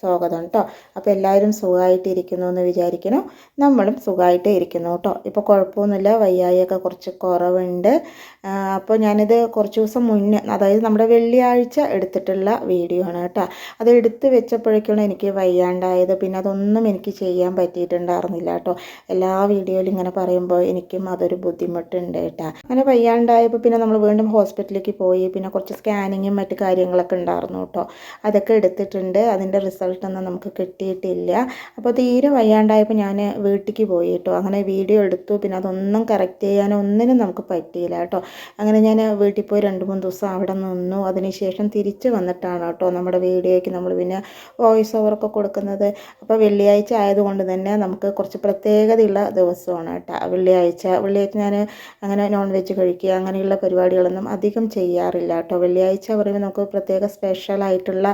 സ്വാഗതം കേട്ടോ അപ്പോൾ എല്ലാവരും സുഖമായിട്ട് ഇരിക്കുന്നു എന്ന് വിചാരിക്കണം നമ്മളും സുഖമായിട്ട് ഇരിക്കുന്നു കേട്ടോ ഇപ്പോൾ കുഴപ്പമൊന്നുമില്ല. വയ്യായൊക്കെ കുറച്ച് കുറവുണ്ട്. അപ്പോൾ ഞാനിത് കുറച്ച് ദിവസം മുന്നേ അതായത് നമ്മുടെ വെള്ളിയാഴ്ച എടുത്തിട്ടുള്ള വീഡിയോ ആണ് കേട്ടോ. അത് എടുത്ത് വെച്ചപ്പോഴേക്കാണ് എനിക്ക് വയ്യാണ്ടായത്. പിന്നെ അതൊന്നും എനിക്ക് ചെയ്യാൻ പറ്റിയിട്ടുണ്ടായിരുന്നില്ല കേട്ടോ എല്ലാ വീഡിയോയിലും ഇങ്ങനെ പറയുമ്പോൾ എനിക്കും അതൊരു ബുദ്ധിമുട്ടുണ്ട് കേട്ടോ. അങ്ങനെ വയ്യാണ്ടായപ്പോൾ പിന്നെ നമ്മൾ വീണ്ടും ഹോസ്പിറ്റലിലേക്ക് പോയി. പിന്നെ കുറച്ച് സ്കാനിങ്ങും മറ്റു കാര്യങ്ങളൊക്കെ ഉണ്ടായിരുന്നു കേട്ടോ അതൊക്കെ എടുത്തിട്ടുണ്ട്. അതിന്റെ റിസൾട്ടൊന്നും നമുക്ക് കിട്ടിയിട്ടില്ല. അപ്പോൾ തീരെ വയ്യാണ്ടായപ്പോൾ ഞാൻ വീട്ടിലേക്ക് പോയി കേട്ടോ. അങ്ങനെ വീഡിയോ എടുത്തു. പിന്നെ അതൊന്നും കറക്റ്റ് ചെയ്യാനോ ഒന്നിനും നമുക്ക് പറ്റിയില്ല കേട്ടോ. അങ്ങനെ ഞാൻ വീട്ടിൽ പോയി രണ്ട് മൂന്ന് ദിവസം അവിടെ നിന്നു. അതിനുശേഷം തിരിച്ച് വന്നിട്ടാണ് കേട്ടോ നമ്മുടെ വീഡിയോയ്ക്ക് നമ്മൾ പിന്നെ വോയിസ് ഓവറൊക്കെ കൊടുക്കുന്നത്. അപ്പോൾ വെള്ളിയാഴ്ച ആയതുകൊണ്ട് തന്നെ നമുക്ക് കുറച്ച് പ്രത്യേകതയുള്ള ദിവസമാണ് കേട്ടോ. വെള്ളിയാഴ്ച വെള്ളിയാഴ്ച ഞാൻ അങ്ങനെ നോൺ വെജ് കഴിക്കുക അങ്ങനെയുള്ള പരിപാടികളൊന്നും അധികം ചെയ്യാറില്ല കേട്ടോ. വെള്ളിയാഴ്ച പറയുമ്പോൾ നമുക്ക് പ്രത്യേക സ്പെഷ്യലായിട്ടുള്ള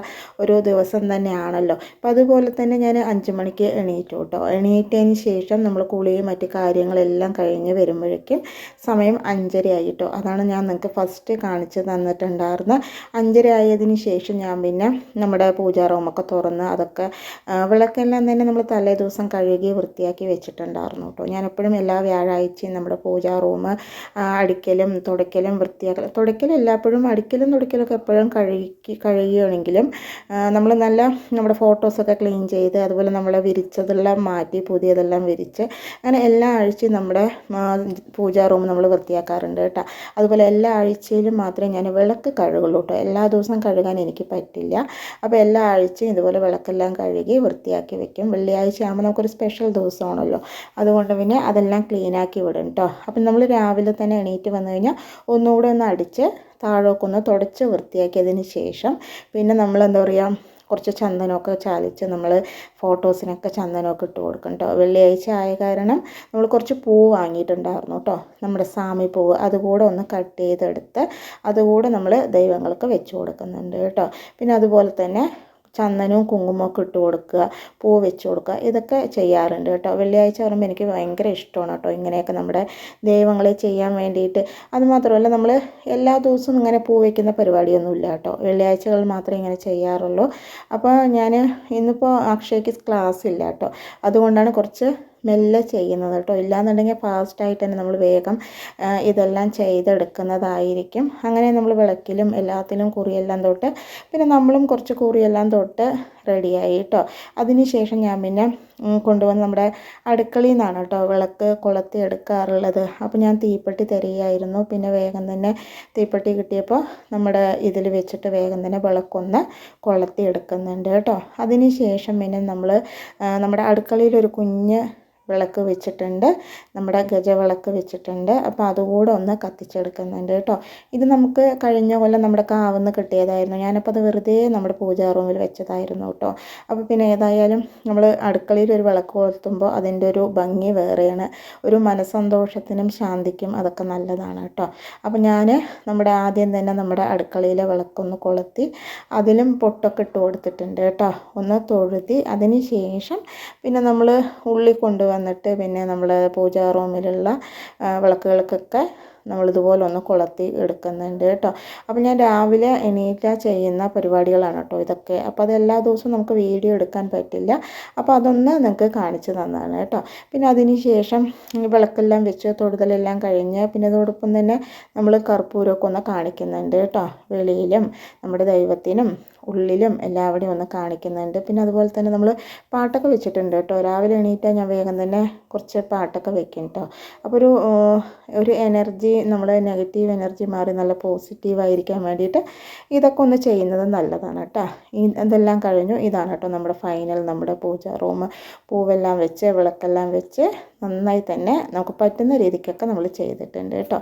ഒരു ദിവസം തന്നെയാണല്ലോ. അപ്പോൾ അതുപോലെ തന്നെ ഞാൻ അഞ്ച് മണിക്ക് എണീറ്റു കേട്ടോ. എണീറ്റതിന് ശേഷം നമ്മൾ കുളിയും മറ്റ് കാര്യങ്ങളെല്ലാം കഴിഞ്ഞ് വരുമ്പോഴേക്കും സമയം അഞ്ചര ആയിട്ടോ അതാണ് ഞാൻ നിങ്ങൾക്ക് ഫസ്റ്റ് കാണിച്ച് തന്നിട്ടുണ്ടായിരുന്നത്. അഞ്ചര ആയതിന് ശേഷം ഞാൻ പിന്നെ നമ്മുടെ പൂജാ റൂമൊക്കെ തുറന്ന് അതൊക്കെ വിളക്കെല്ലാം തന്നെ നമ്മൾ തലേ ദിവസം കഴുകി വൃത്തിയാക്കി വെച്ചിട്ടുണ്ടായിരുന്നു കേട്ടോ. ഞാൻ എപ്പോഴും എല്ലാ വ്യാഴാഴ്ചയും നമ്മുടെ പൂജാ റൂം അടിക്കലും തുടയ്ക്കലും വൃത്തിയാക്കലും തുടയ്ക്കലും എല്ലാപ്പോഴും അടിക്കലും തുടയ്ക്കലൊക്കെ എപ്പോഴും കഴുകി കഴുകുകയാണെങ്കിലും നമ്മൾ നല്ല നമ്മുടെ ഫോട്ടോസൊക്കെ ക്ലീൻ ചെയ്ത് അതുപോലെ നമ്മൾ വിരിച്ചതെല്ലാം മാറ്റി പുതിയതെല്ലാം വിരിച്ച് അങ്ങനെ എല്ലാ ആഴ്ചയും നമ്മുടെ പൂജാ റൂം നമ്മൾ വൃത്തിയാക്കാറുണ്ട് കേട്ടോ. അതുപോലെ എല്ലാ ആഴ്ചയിലും മാത്രമേ ഞാൻ വിളക്ക് കഴുകുള്ളൂ കേട്ടോ. എല്ലാ ദിവസവും കഴുകാൻ എനിക്ക് പറ്റില്ല. അപ്പോൾ എല്ലാ ആഴ്ചയും ഇതുപോലെ വിളക്കെല്ലാം കഴുകി വൃത്തിയാക്കി വെക്കും. വെള്ളിയാഴ്ച ആകുമ്പോൾ നമുക്കൊരു സ്പെഷ്യൽ ദിവസമാണല്ലോ. അതുകൊണ്ട് പിന്നെ അതെല്ലാം ക്ലീനാക്കി വിടും കേട്ടോ. അപ്പം നമ്മൾ രാവിലെ തന്നെ എണീറ്റ് വന്നു കഴിഞ്ഞാൽ ഒന്നുകൂടെ ഒന്ന് അടിച്ച് താഴോക്കൊന്ന് തുടച്ച് വൃത്തിയാക്കിയതിന് ശേഷം പിന്നെ നമ്മൾ എന്താ പറയുക കുറച്ച് ചന്ദനമൊക്കെ ചാലിച്ച് നമ്മൾ ഫോട്ടോസിനൊക്കെ ചന്ദനമൊക്കെ ഇട്ട് കൊടുക്കും കേട്ടോ. വെള്ളിയാഴ്ച ആയ കാരണം നമ്മൾ കുറച്ച് പൂ വാങ്ങിയിട്ടുണ്ടായിരുന്നു കേട്ടോ. നമ്മുടെ സാമി പൂവ് അതുകൂടെ ഒന്ന് കട്ട് ചെയ്തെടുത്ത് അതുകൂടെ നമ്മൾ ദൈവങ്ങൾക്ക് വെച്ച് കൊടുക്കുന്നുണ്ട് കേട്ടോ. പിന്നെ അതുപോലെ തന്നെ ചന്ദനവും കുങ്കുമമൊക്കെ ഇട്ട് കൊടുക്കുക പൂ വെച്ച് കൊടുക്കുക ഇതൊക്കെ ചെയ്യാറുണ്ട് കേട്ടോ. വെള്ളിയാഴ്ച പറയുമ്പോൾ എനിക്ക് ഭയങ്കര ഇഷ്ടമാണ് കേട്ടോ ഇങ്ങനെയൊക്കെ നമ്മുടെ ദൈവങ്ങളെ ചെയ്യാൻ വേണ്ടിയിട്ട്. അതുമാത്രമല്ല നമ്മൾ എല്ലാ ദിവസവും ഇങ്ങനെ പൂ വയ്ക്കുന്ന പരിപാടിയൊന്നുമില്ല കേട്ടോ. വെള്ളിയാഴ്ചകൾ മാത്രമേ ഇങ്ങനെ ചെയ്യാറുള്ളൂ. അപ്പോൾ ഞാൻ ഇന്നിപ്പോൾ അക്ഷയ്ക്ക് ക്ലാസ് ഇല്ല കേട്ടോ. അതുകൊണ്ടാണ് കുറച്ച് മെല്ലെ ചെയ്യുന്നത് കേട്ടോ. ഇല്ലാന്നുണ്ടെങ്കിൽ ഫാസ്റ്റായിട്ട് തന്നെ നമ്മൾ വേഗം ഇതെല്ലാം ചെയ്തെടുക്കുന്നതായിരിക്കും. അങ്ങനെ നമ്മൾ വിളക്കിലും എല്ലാത്തിലും കുറിയെല്ലാം തൊട്ട് പിന്നെ നമ്മളും കുറച്ച് കുറിയെല്ലാം തൊട്ട് റെഡിയായി കേട്ടോ അതിനുശേഷം ഞാൻ പിന്നെ കൊണ്ടുവന്ന് നമ്മുടെ അടുക്കളയിൽ നിന്നാണ് കേട്ടോ വിളക്ക് കൊളുത്തി എടുക്കാറുള്ളത്. അപ്പോൾ ഞാൻ തീപ്പെട്ടി തരികയായിരുന്നു. പിന്നെ വേഗം തന്നെ തീപ്പെട്ടി കിട്ടിയപ്പോൾ നമ്മുടെ ഇതിൽ വെച്ചിട്ട് വേഗം തന്നെ വിളക്കൊന്ന് കൊളുത്തി എടുക്കുന്നുണ്ട് കേട്ടോ അതിന് ശേഷം പിന്നെ നമ്മൾ നമ്മുടെ അടുക്കളയിൽ ഒരു കുഞ്ഞ് വിളക്ക് വെച്ചിട്ടുണ്ട്. നമ്മുടെ ഗജവിളക്ക് വെച്ചിട്ടുണ്ട്. അപ്പോൾ അതുകൂടെ ഒന്ന് കത്തിച്ചെടുക്കുന്നുണ്ട് കേട്ടോ. ഇത് നമുക്ക് കഴിഞ്ഞ കൊല്ലം നമ്മുടെ കാവുന്ന് കിട്ടിയതായിരുന്നു. ഞാനപ്പോൾ അത് വെറുതെ നമ്മുടെ പൂജാ റൂമിൽ വെച്ചതായിരുന്നു കേട്ടോ. അപ്പോൾ പിന്നെ ഏതായാലും നമ്മൾ അടുക്കളയിൽ ഒരു വിളക്ക് കൊളുത്തുമ്പോൾ അതിന്റെ ഒരു ഭംഗി വേറെയാണ്. ഒരു മനസ്സന്തോഷത്തിനും ശാന്തിക്കും അതൊക്കെ നല്ലതാണ് കേട്ടോ. അപ്പോൾ ഞാൻ നമ്മുടെ ആദ്യം തന്നെ നമ്മുടെ അടുക്കളയിലെ വിളക്കൊന്ന് കൊളുത്തി അതിലും പൊട്ടൊക്കെ ഇട്ട് കൊടുത്തിട്ടുണ്ട് കേട്ടോ. ഒന്ന് തൊഴുതി അതിന് ശേഷം പിന്നെ നമ്മൾ ഉള്ളി കൊണ്ടുവന്നിട്ട് പിന്നെ നമ്മൾ പൂജാ റൂമിലുള്ള വിളക്കുകൾക്കൊക്കെ നമ്മളിതുപോലെ ഒന്ന് കൊളുത്തി എടുക്കുന്നുണ്ട് കേട്ടോ. അപ്പോൾ ഞാൻ രാവിലെ എണീറ്റ ചെയ്യുന്ന പരിപാടികളാണ് കേട്ടോ ഇതൊക്കെ. അപ്പോൾ അത് എല്ലാ ദിവസവും നമുക്ക് വീഡിയോ എടുക്കാൻ പറ്റില്ല. അപ്പോൾ അതൊന്ന് നിങ്ങൾക്ക് കാണിച്ചു തന്നതാണ് കേട്ടോ. പിന്നെ അതിന് ശേഷം വിളക്കെല്ലാം വെച്ച് തൊടുതലെല്ലാം കഴിഞ്ഞ് പിന്നെ അതോടൊപ്പം തന്നെ നമ്മൾ കർപ്പൂരമൊക്കെ ഒന്ന് കാണിക്കുന്നുണ്ട് കേട്ടോ. വെളിയിലും നമ്മുടെ ദൈവത്തിനും ഉള്ളിലും എല്ലാവിടെയും ഒന്ന് കാണിക്കുന്നുണ്ട്. പിന്നെ അതുപോലെ തന്നെ നമ്മൾ പാട്ടൊക്കെ വെച്ചിട്ടുണ്ട് കേട്ടോ. രാവിലെ എണീറ്റാൽ ഞാൻ വേഗം തന്നെ കുറച്ച് പാട്ടൊക്കെ വെക്കും കേട്ടോ. അപ്പോൾ ഒരു ഒരു എനർജി നമ്മുടെ നെഗറ്റീവ് എനർജി മാറി നല്ല പോസിറ്റീവ് ആയിരിക്കാൻ വേണ്ടിയിട്ട് ഇതൊക്കെ ഒന്ന് ചെയ്യുന്നത് നല്ലതാണ് കേട്ടോ. ഇതെല്ലാം കഴിഞ്ഞു. ഇതാണ് കേട്ടോ നമ്മുടെ ഫൈനൽ നമ്മുടെ പൂജ. റൂം പൂവെല്ലാം വെച്ച് വിളക്കെല്ലാം വെച്ച് നന്നായി തന്നെ നമുക്ക് പറ്റുന്ന രീതിക്കൊക്കെ നമ്മൾ ചെയ്തിട്ടുണ്ട് കേട്ടോ.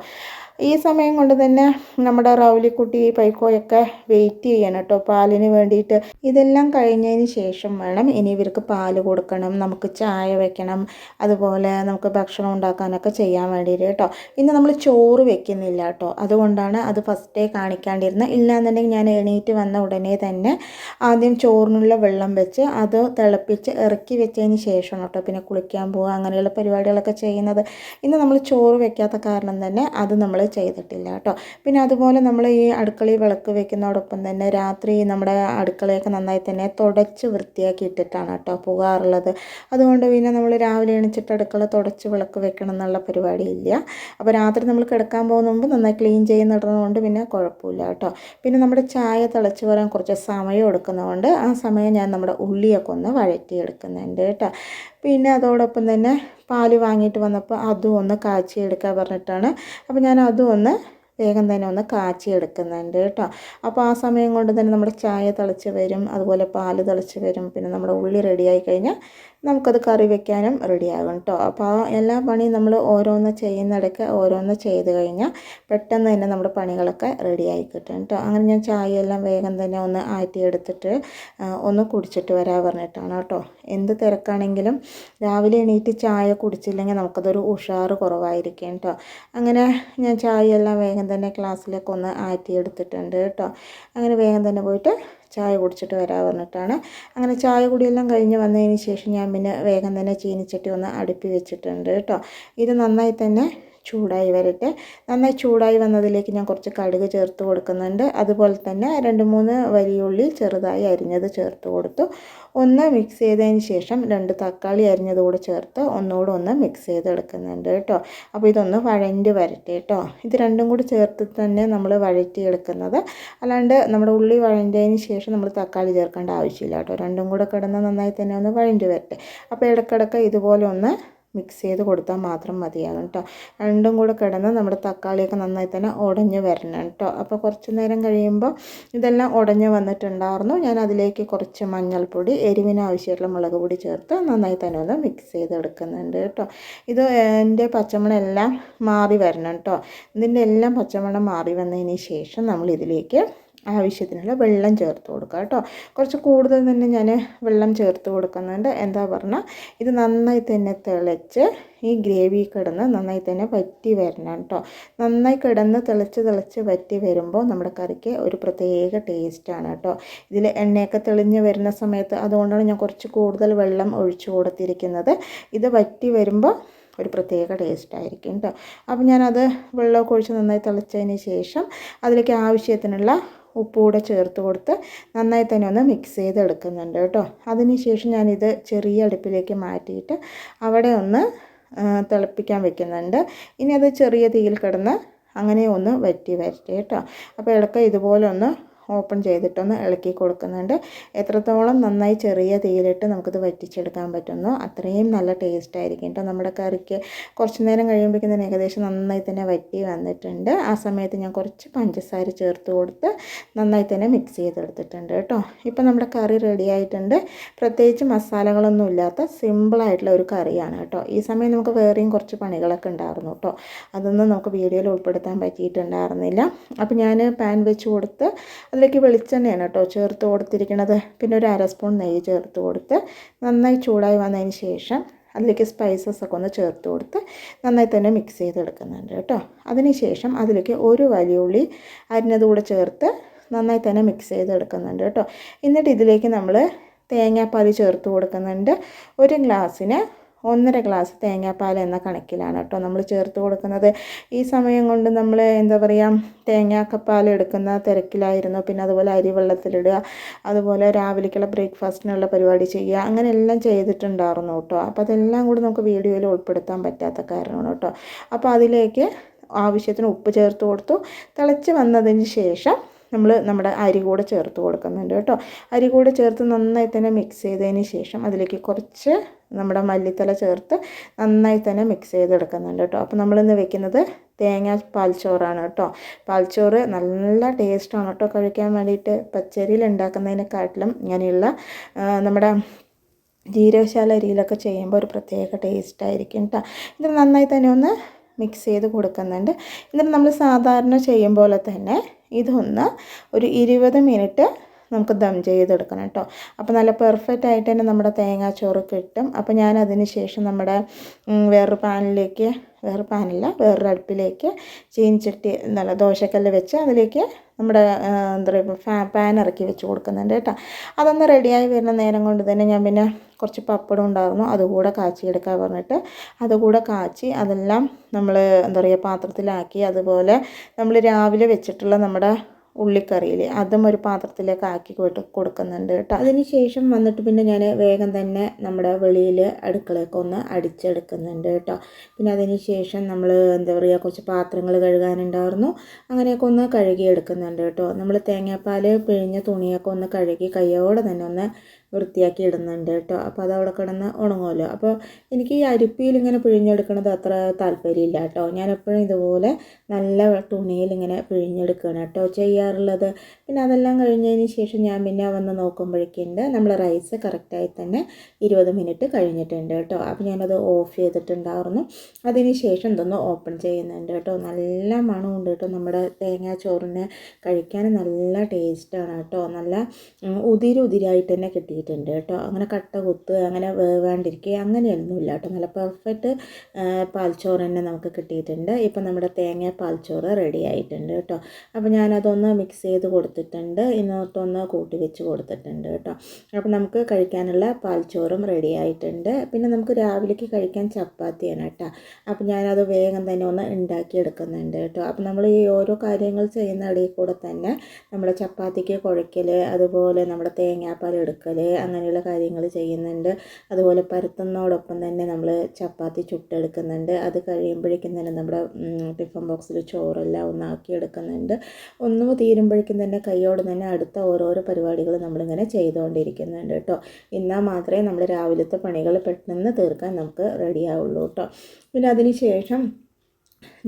ഈ സമയം കൊണ്ട് തന്നെ നമ്മുടെ റൗലിക്കുട്ടി പൈക്കോയൊക്കെ വെയിറ്റ് ചെയ്യണം കേട്ടോ പാലിന് വേണ്ടിയിട്ട് ഇതെല്ലാം കഴിഞ്ഞതിന് ശേഷം വേണം ഇനി ഇവർക്ക് പാൽ കൊടുക്കണം നമുക്ക് ചായ വെക്കണം അതുപോലെ നമുക്ക് ഭക്ഷണം ഉണ്ടാക്കാനൊക്കെ ചെയ്യാൻ വേണ്ടിയിട്ട് കേട്ടോ ഇന്ന് നമ്മൾ ചോറ് വെക്കുന്നില്ല കേട്ടോ അതുകൊണ്ടാണ് അത് ഫസ്റ്റ് ഡേ കാണിക്കാണ്ടിരുന്നത്. ഇല്ലാന്നുണ്ടെങ്കിൽ ഞാൻ എണീറ്റ് വന്ന ഉടനെ തന്നെ ആദ്യം ചോറിനുള്ള വെള്ളം വെച്ച് അത് തിളപ്പിച്ച് ഇറക്കി വെച്ചതിന് ശേഷം കേട്ടോ പിന്നെ കുളിക്കാൻ പോവുക അങ്ങനെയുള്ള പരിപാടികളൊക്കെ ചെയ്യുന്നത്. ഇന്ന് നമ്മൾ ചോറ് വെക്കാത്ത കാരണം തന്നെ അത് നമ്മൾ ചെയ്തിട്ടില്ല കേട്ടോ. പിന്നെ അതുപോലെ നമ്മൾ ഈ അടുക്കളയിൽ വിളക്ക് വെക്കുന്നതോടൊപ്പം തന്നെ രാത്രി നമ്മുടെ അടുക്കളയൊക്കെ നന്നായി തന്നെ തുടച്ച് വൃത്തിയാക്കി ഇട്ടിട്ടാണ് കേട്ടോ പോകാറുള്ളത്. അതുകൊണ്ട് പിന്നെ നമ്മൾ രാവിലെ എണീച്ചിട്ട് അടുക്കള തുടച്ച് വിളക്ക് വെക്കണം എന്നുള്ള പരിപാടി ഇല്ല. അപ്പോൾ രാത്രി നമ്മൾ കിടക്കാൻ പോകുന്ന മുമ്പ് നന്നായി ക്ലീൻ ചെയ്യുന്നിടുന്നതുകൊണ്ട് പിന്നെ കുഴപ്പമില്ല കേട്ടോ. പിന്നെ നമ്മുടെ ചായ തിളച്ച് വരാൻ കുറച്ച് സമയം എടുക്കുന്നതുകൊണ്ട് ആ സമയം ഞാൻ നമ്മുടെ ഉള്ളിയൊക്കെ ഒന്ന് വഴറ്റിയെടുക്കുന്നുണ്ട് കേട്ടോ. പിന്നെ അതോടൊപ്പം തന്നെ പാൽ വാങ്ങിയിട്ട് വന്നപ്പോൾ അതും ഒന്ന് കാച്ചിയെടുക്കാൻ പറഞ്ഞിട്ടാണ്. അപ്പോൾ ഞാൻ അതും ഒന്ന് വേഗം തന്നെ ഒന്ന് കാച്ചി എടുക്കുന്നുണ്ട് കേട്ടോ. അപ്പോൾ ആ സമയം കൊണ്ട് തന്നെ നമ്മുടെ ചായ തിളച്ച് വരും അതുപോലെ പാൽ തിളച്ച് വരും പിന്നെ നമ്മുടെ ഉള്ളി റെഡിയായി കഴിഞ്ഞാൽ നമുക്കത് കറി വെക്കാനും റെഡിയാകും കേട്ടോ അപ്പോൾ എല്ലാ പണിയും നമ്മൾ ഓരോന്ന് ചെയ്യുന്നിടയ്ക്ക് ഓരോന്ന് ചെയ്ത് കഴിഞ്ഞാൽ പെട്ടെന്ന് തന്നെ നമ്മുടെ പണികളൊക്കെ റെഡിയായി കിട്ടും കേട്ടോ അങ്ങനെ ഞാൻ ചായ എല്ലാം വേഗം തന്നെ ഒന്ന് ആറ്റിയെടുത്തിട്ട് ഒന്ന് കുടിച്ചിട്ട് വരാൻ പറഞ്ഞിട്ടാണ് കേട്ടോ എന്ത് തിരക്കാണെങ്കിലും രാവിലെ എണീറ്റ് ചായ കുടിച്ചില്ലെങ്കിൽ നമുക്കതൊരു ഉഷാറ് കുറവായിരിക്കും കേട്ടോ അങ്ങനെ ഞാൻ ചായ എല്ലാം വേഗം തന്നെ ക്ലാസ്സിലേക്ക് ഒന്ന് ആറ്റിയെടുത്തിട്ടുണ്ട് കേട്ടോ അങ്ങനെ വേഗം തന്നെ പോയിട്ട് ചായ കുടിച്ചിട്ട് വരാൻ പറഞ്ഞിട്ടാണ്. അങ്ങനെ ചായ കുടിയെല്ലാം കഴിഞ്ഞ് വന്നതിന് ശേഷം ഞാൻ പിന്നെ വേഗം തന്നെ ചീനിച്ചട്ടി ഒന്ന് അടുപ്പി വെച്ചിട്ടുണ്ട് കേട്ടോ. ഇത് നന്നായി തന്നെ ചൂടായി വരട്ടെ. നന്നായി ചൂടായി വന്നതിലേക്ക് ഞാൻ കുറച്ച് കടുക് ചേർത്ത് കൊടുക്കുന്നുണ്ട്. അതുപോലെ തന്നെ രണ്ട് മൂന്ന് വലിയുള്ളി ചെറുതായി അരിഞ്ഞത് ചേർത്ത് കൊടുത്തു. ഒന്ന് മിക്സ് ചെയ്തതിന് ശേഷം രണ്ട് തക്കാളി അരിഞ്ഞത് കൂടെ ചേർത്ത് ഒന്നുകൂടെ ഒന്ന് മിക്സ് ചെയ്തെടുക്കുന്നുണ്ട് കേട്ടോ. അപ്പോൾ ഇതൊന്ന് വഴണ്ടി വരട്ടെ കേട്ടോ. ഇത് രണ്ടും കൂടി ചേർത്ത് തന്നെ നമ്മൾ വഴറ്റിയെടുക്കുന്നത്. അല്ലാണ്ട് നമ്മുടെ ഉള്ളി വഴണ്ടതിന് ശേഷം നമ്മൾ തക്കാളി ചേർക്കേണ്ട ആവശ്യമില്ല കേട്ടോ. രണ്ടും കൂടെ കിടന്ന് നന്നായി തന്നെ ഒന്ന് വഴണ്ടി വരട്ടെ. അപ്പോൾ ഇടയ്ക്കിടയ്ക്ക് ഇതുപോലെ ഒന്ന് മിക്സ് ചെയ്ത് കൊടുത്താൽ മാത്രം മതിയാകും കേട്ടോ. രണ്ടും കൂടെ കിടന്ന് നമ്മുടെ തക്കാളിയൊക്കെ നന്നായി തന്നെ ഉടഞ്ഞ് വരണം കേട്ടോ. അപ്പോൾ കുറച്ച് നേരം കഴിയുമ്പോൾ ഇതെല്ലാം ഉടഞ്ഞ് വന്നിട്ടുണ്ടായിരുന്നു. ഞാൻ അതിലേക്ക് കുറച്ച് മഞ്ഞൾപ്പൊടി എരിവിന് മുളക് പൊടി ചേർത്ത് നന്നായി തന്നെ ഒന്ന് മിക്സ് ചെയ്തെടുക്കുന്നുണ്ട് കേട്ടോ. ഇത് എന്റെ പച്ചമണം എല്ലാം മാറി വരണം കേട്ടോ. ഇതിന്റെ എല്ലാം പച്ചമണം മാറി വന്നതിന് ശേഷം നമ്മൾ ഇതിലേക്ക് ആവശ്യത്തിനുള്ള വെള്ളം ചേർത്ത് കൊടുക്കുക കേട്ടോ. കുറച്ച് കൂടുതൽ തന്നെ ഞാൻ വെള്ളം ചേർത്ത് കൊടുക്കുന്നുണ്ട്. എന്താ പറഞ്ഞാൽ ഇത് നന്നായി തന്നെ തിളച്ച് ഈ ഗ്രേവി കിടന്ന് നന്നായി തന്നെ വറ്റി വരണം കേട്ടോ. നന്നായി കിടന്ന് തിളച്ച് തിളച്ച് വറ്റി വരുമ്പോൾ നമ്മുടെ കറിക്ക് ഒരു പ്രത്യേക ടേസ്റ്റാണ് കേട്ടോ. ഇതിൽ എണ്ണയൊക്കെ തെളിഞ്ഞ് വരുന്ന സമയത്ത് അതുകൊണ്ടാണ് ഞാൻ കുറച്ച് കൂടുതൽ വെള്ളം ഒഴിച്ചു കൊടുത്തിരിക്കുന്നത്. ഇത് വറ്റി വരുമ്പോൾ ഒരു പ്രത്യേക ടേസ്റ്റ് ആയിരിക്കും കേട്ടോ. അപ്പോൾ ഞാനത് വെള്ളമൊക്കെ ഒഴിച്ച് നന്നായി തിളച്ചതിന് ശേഷം അതിലേക്ക് ആവശ്യത്തിനുള്ള ഉപ്പുകൂടെ ചേർത്ത് കൊടുത്ത് നന്നായി തന്നെ ഒന്ന് മിക്സ് ചെയ്ത് എടുക്കുന്നുണ്ട് കേട്ടോ അതിനുശേഷം ഞാനിത് ചെറിയ അടുപ്പിലേക്ക് മാറ്റിയിട്ട് അവിടെ ഒന്ന് തിളപ്പിക്കാൻ വെക്കുന്നുണ്ട്. ഇനി അത് ചെറിയ തീയിൽ കിടന്ന് അങ്ങനെ ഒന്ന് വറ്റി വരട്ടെ കേട്ടോ. അപ്പോൾ ഇടയ്ക്ക് ഇതുപോലെ ഒന്ന് ഓപ്പൺ ചെയ്തിട്ടൊന്ന് ഇളക്കി കൊടുക്കുന്നുണ്ട്. എത്രത്തോളം നന്നായി ചെറിയ തീയിലിട്ട് നമുക്കിത് വറ്റിച്ചെടുക്കാൻ പറ്റുന്നു അത്രയും നല്ല ടേസ്റ്റ് ആയിരിക്കും കേട്ടോ. നമ്മുടെ കറിക്ക് കുറച്ച് നേരം കഴിയുമ്പോഴേക്കും തന്നെ ഏകദേശം നന്നായി തന്നെ വറ്റി വന്നിട്ടുണ്ട്. ആ സമയത്ത് ഞാൻ കുറച്ച് പഞ്ചസാര ചേർത്ത് കൊടുത്ത് നന്നായി തന്നെ മിക്സ് ചെയ്തെടുത്തിട്ടുണ്ട് കേട്ടോ. ഇപ്പം നമ്മുടെ കറി റെഡി ആയിട്ടുണ്ട്. പ്രത്യേകിച്ച് മസാലകളൊന്നും ഇല്ലാത്ത സിമ്പിളായിട്ടുള്ള ഒരു കറിയാണ് കേട്ടോ. ഈ സമയം നമുക്ക് വേറെയും കുറച്ച് പണികളൊക്കെ ഉണ്ടായിരുന്നു കേട്ടോ. അതൊന്നും നമുക്ക് വീഡിയോയിൽ ഉൾപ്പെടുത്താൻ പറ്റിയിട്ടുണ്ടായിരുന്നില്ല. അപ്പോൾ ഞാൻ പാൻ വെച്ച് കൊടുത്ത് അതിലേക്ക് വെളിച്ചെണ്ണയാണ് കേട്ടോ ചേർത്ത് കൊടുത്തിരിക്കുന്നത്. പിന്നെ ഒരു അര സ്പൂൺ നെയ്യ് ചേർത്ത് കൊടുത്ത് നന്നായി ചൂടായി വന്നതിന് ശേഷം അതിലേക്ക് സ്പൈസസ് ഒക്കെ ഒന്ന് ചേർത്ത് കൊടുത്ത് നന്നായി തന്നെ മിക്സ് ചെയ്തെടുക്കുന്നുണ്ട് കേട്ടോ. അതിനുശേഷം അതിലേക്ക് ഒരു വലിയ ഉള്ളി അരിഞ്ഞത് കൂടെ ചേർത്ത് നന്നായി തന്നെ മിക്സ് ചെയ്തെടുക്കുന്നുണ്ട് കേട്ടോ. എന്നിട്ട് ഇതിലേക്ക് നമ്മൾ തേങ്ങാപ്പാൽ ചേർത്ത് കൊടുക്കുന്നുണ്ട്. ഒരു ഗ്ലാസ്സിന് ഒന്നര ഗ്ലാസ് തേങ്ങാപ്പാൽ എന്ന കണക്കിലാണ് കേട്ടോ നമ്മൾ ചേർത്ത് കൊടുക്കുന്നത്. ഈ സമയം കൊണ്ട് നമ്മൾ എന്താ പറയുക തേങ്ങാക്കപ്പാൽ എടുക്കുന്ന തിരക്കിലായിരുന്നു. പിന്നെ അതുപോലെ അരി വെള്ളത്തിലിടുക അതുപോലെ രാവിലേക്കുള്ള ബ്രേക്ക്ഫാസ്റ്റിനുള്ള പരിപാടി ചെയ്യുക അങ്ങനെ എല്ലാം ചെയ്തിട്ടുണ്ടായിരുന്നു കേട്ടോ. അപ്പോൾ അതെല്ലാം കൂടി നമുക്ക് വീഡിയോയിൽ ഉൾപ്പെടുത്താൻ പറ്റാത്ത കാരണമാണ് കേട്ടോ. അപ്പോൾ അതിലേക്ക് ആവശ്യത്തിന് ഉപ്പ് ചേർത്ത് കൊടുത്തു. തിളച്ച് വന്നതിന് ശേഷം നമ്മൾ നമ്മുടെ അരി കൂടെ ചേർത്ത് കൊടുക്കുന്നുണ്ട് കേട്ടോ. അരി കൂടെ ചേർത്ത് നന്നായി തന്നെ മിക്സ് ചെയ്തതിന് ശേഷം അതിലേക്ക് കുറച്ച് നമ്മുടെ മല്ലിത്തല ചേർത്ത് നന്നായി തന്നെ മിക്സ് ചെയ്തെടുക്കുന്നുണ്ട് കേട്ടോ. അപ്പോൾ നമ്മളിന്ന് വെക്കുന്നത് തേങ്ങ പാൽച്ചോറാണ് കേട്ടോ. പാൽച്ചോറ് നല്ല ടേസ്റ്റാണ് കേട്ടോ. കഴിക്കാൻ വേണ്ടിയിട്ട് പച്ചരിയിൽ ഉണ്ടാക്കുന്നതിനെക്കാട്ടിലും ഇങ്ങനെയുള്ള നമ്മുടെ ജീരകശാല അരിയിലൊക്കെ ചെയ്യുമ്പോൾ ഒരു പ്രത്യേക ടേസ്റ്റ് ആയിരിക്കും കേട്ടോ. ഇത് നന്നായി തന്നെ ഒന്ന് മിക്സ് ചെയ്ത് കൊടുക്കുന്നുണ്ട്. എന്നിട്ട് നമ്മൾ സാധാരണ ചെയ്യും പോലെ തന്നെ ഇതൊന്ന് ഒരു ഇരുപത് മിനിറ്റ് നമുക്ക് ദം ചെയ്തെടുക്കണം കേട്ടോ. അപ്പോൾ നല്ല പെർഫെക്റ്റ് ആയിട്ട് തന്നെ നമ്മുടെ തേങ്ങാച്ചോറ് കിട്ടും. അപ്പോൾ ഞാൻ അതിന് ശേഷം നമ്മുടെ വേറൊരു പാനിലേക്ക് വേറെ പാനില്ല. വേറൊരു അടുപ്പിലേക്ക് ചീനിച്ചട്ടി എന്താണ് ദോശക്കല്ല് വെച്ച് അതിലേക്ക് നമ്മുടെ എന്താ പറയുക പാൻ ഇറക്കി വെച്ച് കൊടുക്കുന്നുണ്ട് കേട്ടോ. അതൊന്ന് റെഡിയായി വരുന്ന നേരം കൊണ്ട് തന്നെ ഞാൻ പിന്നെ കുറച്ച് പപ്പടം ഉണ്ടായിരുന്നു. അതുകൂടെ കാച്ചിയെടുക്കാൻ പറഞ്ഞിട്ട് അതുകൂടെ കാച്ചി അതെല്ലാം നമ്മൾ എന്താ പറയുക പാത്രത്തിലാക്കി അതുപോലെ നമ്മൾ രാവിലെ വെച്ചിട്ടുള്ള നമ്മുടെ ഉള്ളിക്കറിയില്ലേ അതും ഒരു പാത്രത്തിലേക്ക് ആക്കി കൊടു കൊടുക്കുന്നുണ്ട് കേട്ടോ അതിന് ശേഷം വന്നിട്ട് പിന്നെ ഞാൻ വേഗം തന്നെ നമ്മുടെ വെളിയിൽ അടുക്കളയൊക്കെ ഒന്ന് അടിച്ചെടുക്കുന്നുണ്ട് കേട്ടോ പിന്നെ അതിന് ശേഷം നമ്മൾ എന്താ പറയുക കുറച്ച് പാത്രങ്ങൾ കഴുകാനുണ്ടായിരുന്നു. അങ്ങനെയൊക്കെ ഒന്ന് കഴുകി എടുക്കുന്നുണ്ട് കേട്ടോ നമ്മൾ തേങ്ങാപ്പാൽ പിഴിഞ്ഞ തുണിയൊക്കെ ഒന്ന് കഴുകി കയ്യോടെ തന്നെ ഒന്ന് വൃത്തിയാക്കി ഇടുന്നുണ്ട് കേട്ടോ. അപ്പോൾ അത് അവിടെ കിടന്ന് ഉണങ്ങുമല്ലോ. അപ്പോൾ എനിക്ക് ഈ അരിപ്പിയിൽ ഇങ്ങനെ പിഴിഞ്ഞെടുക്കുന്നത് അത്ര താല്പര്യമില്ല കേട്ടോ. ഞാൻ എപ്പോഴും ഇതുപോലെ നല്ല തുണിയിൽ ഇങ്ങനെ പിഴിഞ്ഞെടുക്കുകയാണ് കേട്ടോ ചെയ്യാറുള്ളത്. പിന്നെ അതെല്ലാം കഴിഞ്ഞതിന് ശേഷം ഞാൻ പിന്നെ വന്ന് നോക്കുമ്പോഴേക്കുണ്ട് നമ്മൾ റൈസ് കറക്റ്റായി തന്നെ ഇരുപത് മിനിറ്റ് കഴിഞ്ഞിട്ടുണ്ട് കേട്ടോ. അപ്പോൾ ഞാനത് ഓഫ് ചെയ്തിട്ടുണ്ടായിരുന്നു. അതിന് ശേഷം ഇതൊന്ന് ഓപ്പൺ ചെയ്യുന്നുണ്ട് കേട്ടോ. നല്ല മണമുണ്ട് കേട്ടോ. നമ്മുടെ തേങ്ങാ ചോറിന് കഴിക്കാൻ നല്ല ടേസ്റ്റാണ് കേട്ടോ. നല്ല ഉതിരുതിരായിട്ട് തന്നെ കിട്ടിയിട്ടുണ്ട് കേട്ടോ. അങ്ങനെ കട്ട കുത്ത് അങ്ങനെ വേവാണ്ടിരിക്കുക അങ്ങനെയൊന്നുമില്ല കേട്ടോ. നല്ല പെർഫെക്റ്റ് പാൽച്ചോറ് തന്നെ നമുക്ക് കിട്ടിയിട്ടുണ്ട്. ഇപ്പം നമ്മുടെ തേങ്ങ പാൽച്ചോറ് റെഡി ആയിട്ടുണ്ട് കേട്ടോ. അപ്പോൾ ഞാനതൊന്ന് മിക്സ് ചെയ്ത് കൊടുത്തിട്ടുണ്ട്. ഇന്നോട്ടൊന്ന് കൂട്ടി വെച്ച് കൊടുത്തിട്ടുണ്ട് കേട്ടോ. അപ്പോൾ നമുക്ക് കഴിക്കാനുള്ള പാൽച്ചോറും റെഡി ആയിട്ടുണ്ട്. പിന്നെ നമുക്ക് രാവിലേക്ക് കഴിക്കാൻ ചപ്പാത്തിയാണ് കേട്ടോ. അപ്പോൾ ഞാനത് വേഗം തന്നെ ഒന്ന് ഉണ്ടാക്കി എടുക്കുന്നുണ്ട് കേട്ടോ. അപ്പോൾ നമ്മൾ ഈ ഓരോ കാര്യങ്ങൾ ചെയ്യുന്ന ഇടയിൽ കൂടെ തന്നെ നമ്മുടെ ചപ്പാത്തിക്ക് കുഴയ്ക്കൽ അതുപോലെ നമ്മുടെ തേങ്ങാപ്പാൽ എടുക്കൽ അങ്ങനെയുള്ള കാര്യങ്ങൾ ചെയ്യുന്നുണ്ട്. അതുപോലെ പരത്തുന്നതോടൊപ്പം തന്നെ നമ്മൾ ചപ്പാത്തി ചുട്ടെടുക്കുന്നുണ്ട്. അത് കഴിയുമ്പോഴേക്കും തന്നെ നമ്മുടെ ടിഫിൻ ബോക്സിൽ ചോറെല്ലാം ഒന്നാക്കി എടുക്കുന്നുണ്ട് ഒന്ന് തീരുമ്പോഴേക്കും തന്നെ കൈയോടെ തന്നെ അടുത്ത ഓരോരോ പരിപാടികൾ നമ്മളിങ്ങനെ ചെയ്തുകൊണ്ടിരിക്കുന്നുണ്ട് കേട്ടോ. എന്നാൽ മാത്രമേ നമ്മൾ രാവിലത്തെ പണികൾ പെട്ടെന്ന് തീർക്കാൻ നമുക്ക് റെഡിയാവുള്ളൂ കേട്ടോ. പിന്നെ അതിന് ശേഷം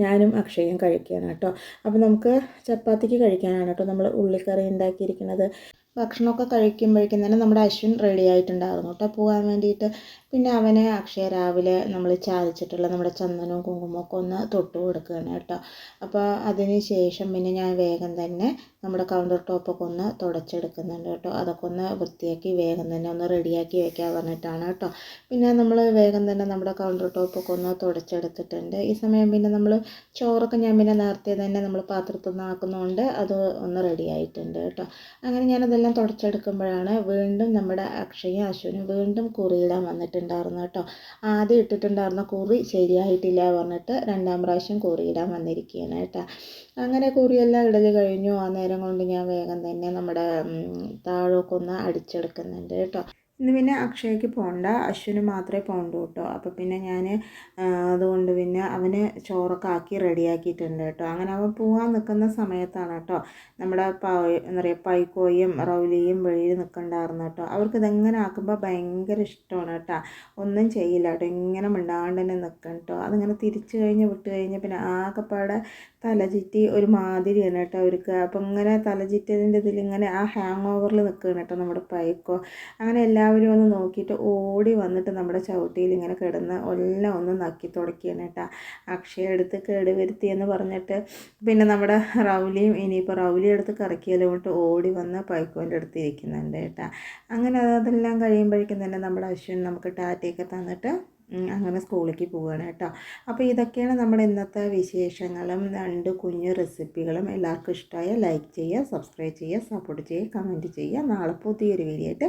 ഞാനും അക്ഷയും കഴിക്കുകയാണ് കേട്ടോ. അപ്പോൾ നമുക്ക് ചപ്പാത്തിക്ക് കഴിക്കാനാണ് കേട്ടോ നമ്മൾ ഉള്ളിക്കറി ഉണ്ടാക്കിയിരിക്കുന്നത്. ഭക്ഷണമൊക്കെ കഴിക്കുമ്പോഴേക്കും തന്നെ നമ്മുടെ അശ്വിൻ റെഡി ആയിട്ടുണ്ടായിരുന്നു കേട്ടോ. പോകാൻ വേണ്ടിയിട്ട് പിന്നെ അവനെ അക്ഷയ രാവിലെ നമ്മൾ ചാലിച്ചിട്ടുള്ള നമ്മുടെ ചന്ദനവും കുങ്കുമമൊക്കെ ഒന്ന് തൊട്ട് കൊടുക്കുകയാണ് കേട്ടോ. അപ്പോൾ അതിന് ശേഷം പിന്നെ ഞാൻ വേഗം തന്നെ നമ്മുടെ കൗണ്ടർ ടോപ്പൊക്കെ ഒന്ന് തുടച്ചെടുക്കുന്നുണ്ട് കേട്ടോ. അതൊക്കെ ഒന്ന് വൃത്തിയാക്കി വേഗം തന്നെ ഒന്ന് റെഡിയാക്കി വെക്കാൻ പറഞ്ഞിട്ടാണ് കേട്ടോ. പിന്നെ നമ്മൾ വേഗം തന്നെ നമ്മുടെ കൗണ്ടർ ടോപ്പൊക്കെ ഒന്ന് തുടച്ചെടുത്തിട്ടുണ്ട്. ഈ സമയം പിന്നെ നമ്മൾ ചോറൊക്കെ ഞാൻ പിന്നെ നേരത്തെ തന്നെ നമ്മൾ പാത്രത്തിൽ നിന്നാക്കുന്നതുകൊണ്ട് അത് ഒന്ന് റെഡി ആയിട്ടുണ്ട് കേട്ടോ. അങ്ങനെ ഞാനതെല്ലാം തുടച്ചെടുക്കുമ്പോഴാണ് വീണ്ടും നമ്മുടെ അക്ഷയും അശ്വനും വീണ്ടും കുറിയിടാൻ വന്നിട്ടുണ്ടായിരുന്നു കേട്ടോ. ആദ്യം ഇട്ടിട്ടുണ്ടായിരുന്ന കുറി ശരിയായിട്ടില്ല പറഞ്ഞിട്ട് രണ്ടാം പ്രാവശ്യം കുറി ഇടാൻ വന്നിരിക്കുകയാണ് കേട്ടോ. അങ്ങനെ കുറിയെല്ലാം ഇടൽ കഴിഞ്ഞു. ആ നേരം കൊണ്ട് ഞാൻ വേഗം തന്നെ നമ്മുടെ താഴൊക്കെ അടിച്ചെടുക്കുന്നുണ്ട് കേട്ടോ. ഇന്ന് പിന്നെ അക്ഷയക്ക് പോകണ്ട അശ്വിന് മാത്രമേ പോകണ്ടൂ കേട്ടോ. അപ്പോൾ പിന്നെ ഞാൻ അതുകൊണ്ട് പിന്നെ അവന് ചോറൊക്കെ ആക്കി റെഡിയാക്കിയിട്ടുണ്ട് കേട്ടോ. അങ്ങനെ അവൻ പോകാൻ നിൽക്കുന്ന സമയത്താണ് കേട്ടോ നമ്മുടെ എന്താ പറയുക പൈക്കോയും റൗലിയും വെളിയിൽ നിൽക്കണ്ടായിരുന്നു കേട്ടോ. അവർക്ക് ഇതെങ്ങനെ ആക്കുമ്പോൾ ഭയങ്കര ഇഷ്ടമാണ് കേട്ടോ. ഒന്നും ചെയ്യില്ല കേട്ടോ. ഇങ്ങനെ മിണ്ടാണ്ട് തന്നെ നിൽക്കണം കേട്ടോ. അതിങ്ങനെ തിരിച്ചു കഴിഞ്ഞ് വിട്ട് കഴിഞ്ഞ് പിന്നെ ആകെപ്പാടെ തലചുറ്റി ഒരു മാതിരിയാണ് കേട്ടോ അവർക്ക്. അപ്പം ഇങ്ങനെ തലചുറ്റതിന്റെ ഇതിൽ ഇങ്ങനെ ആ ഹാങ് ഓവറിൽ നിൽക്കുകയാണ് കേട്ടോ നമ്മുടെ പൈക്കോ. അങ്ങനെ എല്ലാവരും ഒന്ന് നോക്കിയിട്ട് ഓടി വന്നിട്ട് നമ്മുടെ ചവിട്ടിയിൽ ഇങ്ങനെ കിടന്ന് എല്ലാം ഒന്ന് നക്കി തുടക്കിയാണ് കേട്ടോ. അക്ഷയ എടുത്ത് കേടുവരുത്തി എന്ന് പറഞ്ഞിട്ട് പിന്നെ നമ്മുടെ റൗലിയും ഇനിയിപ്പോൾ റൗലി എടുത്ത് കറക്കിയാലും കൊണ്ട് ഓടി വന്ന് പൈക്കോന്റെ അടുത്ത് ഇരിക്കുന്നുണ്ട് കേട്ടോ. അങ്ങനെ അതെല്ലാം കഴിയുമ്പോഴേക്കും തന്നെ നമ്മുടെ അശ്വിൻ നമുക്ക് ടാറ്റയൊക്കെ തന്നിട്ട് അങ്ങനെ സ്കൂളിലേക്ക് പോവുകയാണ് കേട്ടോ. അപ്പോൾ ഇതൊക്കെയാണ് നമ്മുടെ ഇന്നത്തെ വിശേഷങ്ങളും. രണ്ട് കുഞ്ഞു റെസിപ്പികളും എല്ലാവർക്കും ഇഷ്ടമായ ലൈക്ക് ചെയ്യുക സബ്സ്ക്രൈബ് ചെയ്യുക സപ്പോർട്ട് ചെയ്യുക കമന്റ് ചെയ്യുക. നാളെ പുതിയൊരു വീഡിയോ ആയിട്ട്